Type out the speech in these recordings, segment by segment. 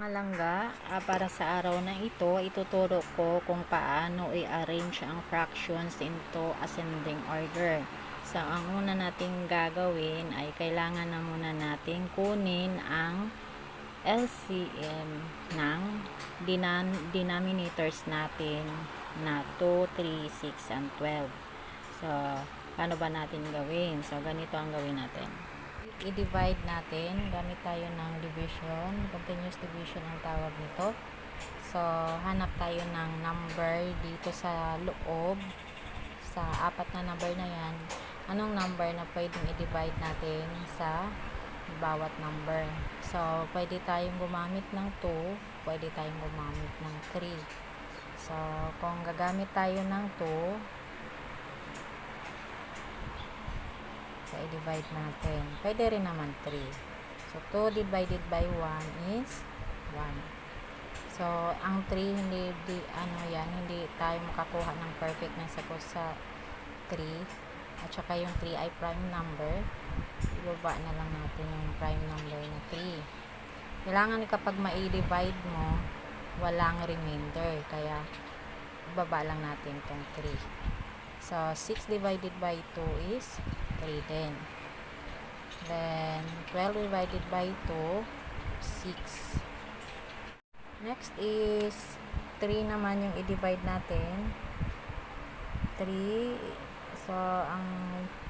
Mga langga, ah, para sa araw na ito, ituturo ko kung paano i-arrange ang fractions into ascending order. So, ang una nating gagawin ay kailangan na muna nating kunin ang LCM ng denominators natin na 2, 3, 6, and 12. So, paano ba natin gawin? So, ganito ang gawin natin i-divide natin. Gamit tayo ng division continuous division ang tawag nito. So hanap tayo ng number dito sa loob. Sa apat na number na yan anong number na pwedeng i-divide natin sa bawat number? So pwede tayong gumamit ng 2 pwede tayong gumamit ng 3 so kung gagamit tayo ng 2 So, i-divide natin. Pwede rin naman 3. So, 2 divided by 1 is 1. So, ang 3, hindi, di, ano yan, hindi tayo makakuha ng perfect na sagot sa 3. At saka yung 3 ay prime number. Ibaba na lang natin yung prime number na 3. Kailangan kapag ma-divide mo, walang remainder. Kaya, ibaba lang natin itong 3. So, 6 divided by 2 is 3 din. Then, 12 divided by 2, 6. Next is, 3 naman yung i-divide natin. 3. So, ang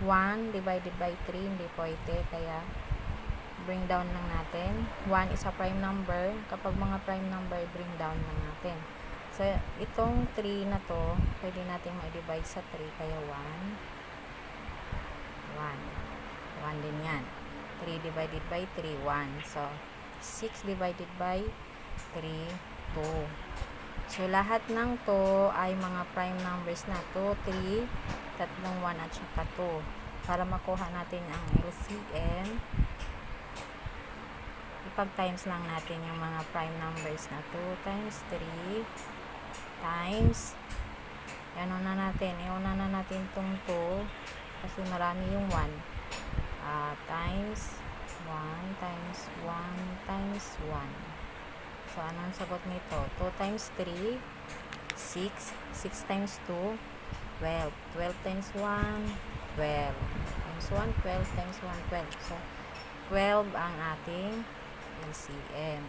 1 divided by 3, hindi pwede. Kaya, bring down lang natin. 1 is a prime number. Kapag mga prime number, bring down lang natin. So, itong 3 na to, pwede natin ma-divide sa 3. Kaya 1. 1. 1 din yan. 3 divided by 3, 1. So, 6 divided by 3, 2. So, lahat ng to ay mga prime numbers na 2, 3, tatlong 1 at saka 2. Para makuha natin ang LCM, ipag-times lang natin yung mga prime numbers na 2 times 3 times ano na natin, iuna na natin itong 2 kasi marami yung 1 uh, times 1 times 1 times 1 so anong sagot nito? 2 times 3 6 6 times 2 12 12 times 1 12 times 1 12 times 1 12 so 12 ang ating LCM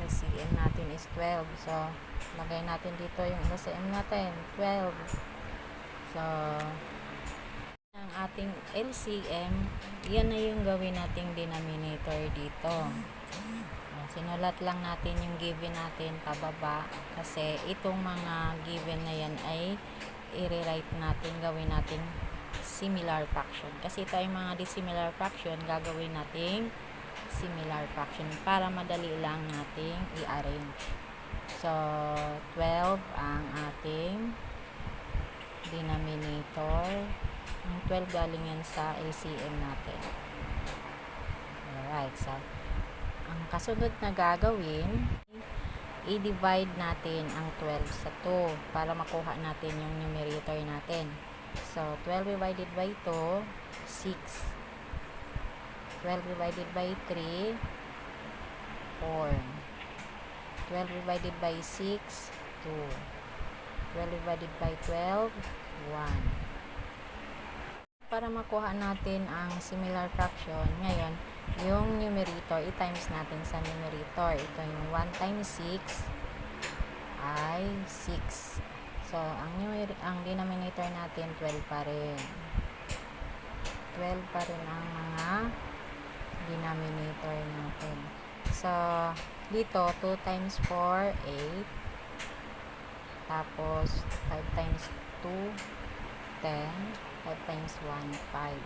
LCM natin is 12 so lagay natin dito yung LCM natin. 12 So, ang ating LCM, yan na yung gawin nating denominator dito. Sinulat lang natin yung given natin pababa kasi itong mga given na yan ay i-rewrite natin, gawin natin similar fraction. Kasi ito ay mga dissimilar fraction, gagawin nating similar fraction para madali lang nating i-arrange. So, 12 ang ating denominator. Ang 12 galing yan sa LCM natin. Alright, so, ang kasunod na gagawin, i-divide natin ang 12 sa 2 para makuha natin yung numerator natin. So, 12 divided by 2, 6. 12 divided by 3, 4. 12 divided by 6, 2. 12 divided by 12, 1. Para makuha natin ang similar fraction, ngayon, yung numerator, i-times natin sa numerator. Ito yung 1 times 6 ay 6. So, ang, numer ang denominator natin, 12 pa rin. 12 pa rin ang mga denominator natin. So, dito, 2 times 4, 8. Tapos, 5 times 2, 10. 5 times 1, 5.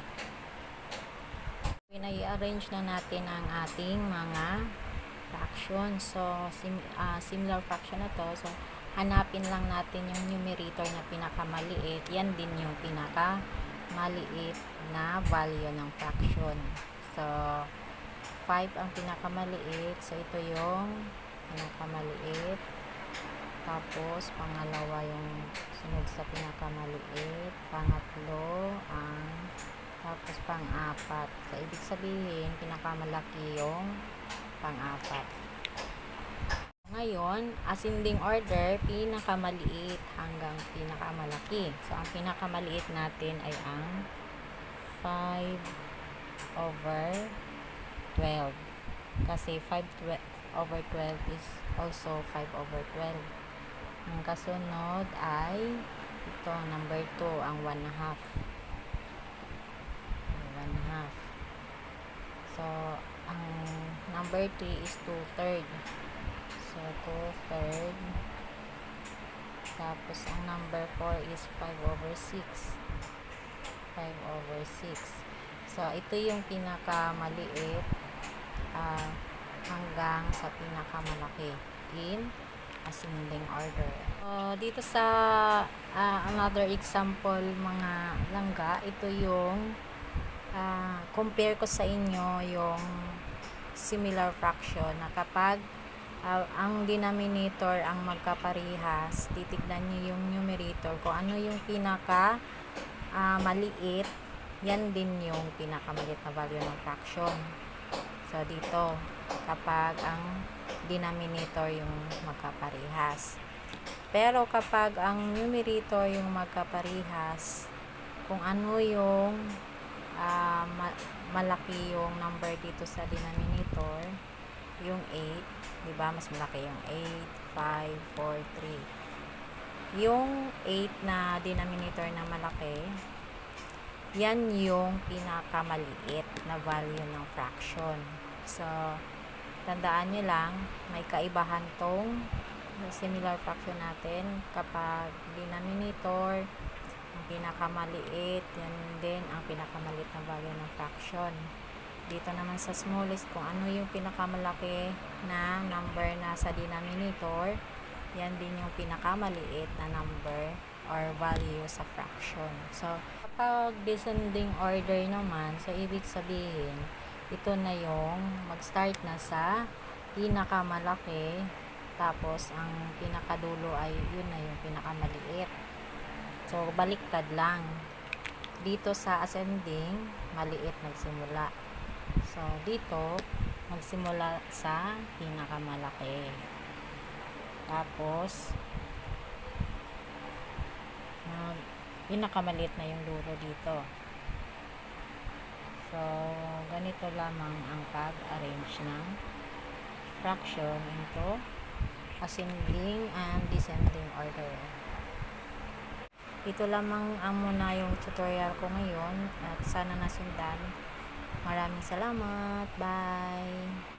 Pinai-arrange na natin ang ating mga fraction. So, sim, uh, similar fraction na to. So, hanapin lang natin yung numerator na pinakamaliit. Yan din yung pinakamaliit na value ng fraction. So, 5 ang pinakamaliit. So, ito yung pinakamaliit. Tapos, pangalawa yung sunod sa pinakamaliit. Pangatlo, ang tapos pang-apat. So, ibig sabihin, pinakamalaki yung pang-apat. Ngayon, ascending order, pinakamaliit hanggang pinakamalaki. So, ang pinakamaliit natin ay ang 5 over 12. Kasi 5 twe- over 12 is also 5 over 12. Ang kasunod ay ito, number 2, ang 1 and half. 1 and half. So, ang number 3 is 2 third. So, 2 third. Tapos, ang number 4 is 5 over 6. 5 over 6. So, ito yung pinakamaliit ah, hanggang sa pinakamalaki in ascending order. So, dito sa ah, another example mga langga, ito yung ah, compare ko sa inyo yung similar fraction na kapag ah, ang denominator ang magkaparehas, titignan niyo yung numerator kung ano yung pinaka ah, maliit, yan din yung pinakamaliit na value ng fraction. So, dito, kapag ang denominator yung magkaparehas. Pero kapag ang numerator yung magkaparehas, kung ano yung ah, ma- malaki yung number dito sa denominator, yung 8, di ba? Mas malaki yung 8, 5, 4, 3. Yung 8 na denominator na malaki, yan yung pinakamaliit na value ng fraction. So, tandaan nyo lang, may kaibahan tong similar fraction natin kapag denominator, ang pinakamaliit, yan din ang pinakamaliit na value ng fraction. Dito naman sa smallest, kung ano yung pinakamalaki na number na sa denominator, yan din yung pinakamaliit na number or value sa fraction. So, kapag descending order naman, so ibig sabihin, ito na yung mag-start na sa pinakamalaki, tapos ang pinakadulo ay yun na yung pinakamaliit. So, baliktad lang. Dito sa ascending, maliit nagsimula. So, dito, magsimula sa pinakamalaki. Tapos, mag, pinakamaliit na yung dulo dito. So, ganito lamang ang pag-arrange ng fraction into ascending and descending order. Ito lamang ang muna yung tutorial ko ngayon at sana nasundan. Maraming salamat. Bye!